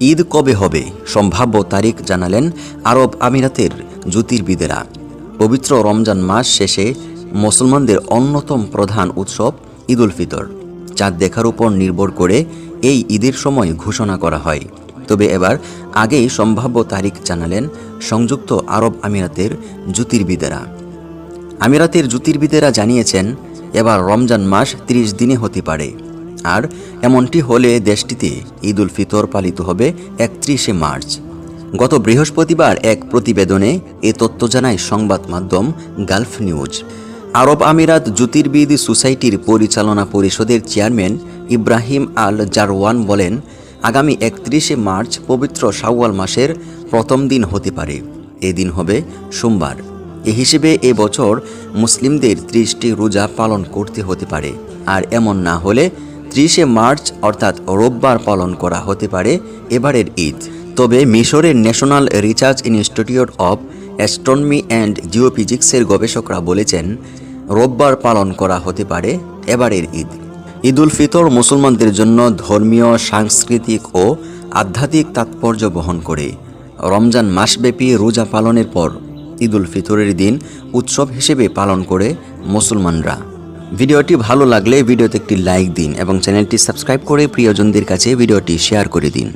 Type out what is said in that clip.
ঈদ কবে হবে? সম্ভাব্য তারিখ জানালেন আরব আমিরাতের জ্যোতির্বিদেরা। পবিত্র রমজান মাস শেষে মুসলমানদের অন্যতম প্রধান উৎসব ঈদুল ফিতর। চাঁদ দেখার উপর নির্ভর করে এই ঈদের সময় ঘোষণা করা হয়। তবে এবার আগেই সম্ভাব্য তারিখ জানালেন সংযুক্ত আরব আমিরাতের জ্যোতির্বিদেরা। আমিরাতের জ্যোতির্বিদেরা জানিয়েছেন, এবার রমজান মাস ৩০ দিনে হতে পারে। আর এমনটি হলে দেশটিতে ঈদ উল ফিতর পালিত হবে একত্রিশে মার্চ। গত বৃহস্পতিবার এক প্রতিবেদনে এ তথ্য জানায় সংবাদ মাধ্যম গালফ নিউজ। আরব আমিরাত জ্যোতির্বিদ সোসাইটির পরিচালনা পরিষদের চেয়ারম্যান ইব্রাহিম আল জারওয়ান বলেন, আগামী একত্রিশে মার্চ পবিত্র শাওয়াল মাসের প্রথম দিন হতে পারে। এদিন হবে সোমবার। এ হিসেবে এ বছর মুসলিমদের ত্রিশটি রোজা পালন করতে হতে পারে। আর এমন না হলে ত্রিশে মার্চ অর্থাৎ রোববার পালন করা হতে পারে এবারের ঈদ। তবে মিশরের National Research Institute of Astronomy and জিওফিজিক্সের গবেষকরা বলেছেন, রোববার পালন করা হতে পারে এবারের ঈদ। ঈদ উল ফিতর মুসলমানদের জন্য ধর্মীয়, সাংস্কৃতিক ও আধ্যাত্মিক তাৎপর্য বহন করে। রমজান মাসব্যাপী রোজা পালনের পর ঈদ উল ফিতরের দিন উৎসব হিসেবে পালন করে মুসলমানরা। ভিডিওটি ভালো লাগলে ভিডিওতে একটি লাইক দিন এবং চ্যানেলটি সাবস্ক্রাইব করে প্রিয়জনদের কাছে ভিডিওটি শেয়ার করে দিন।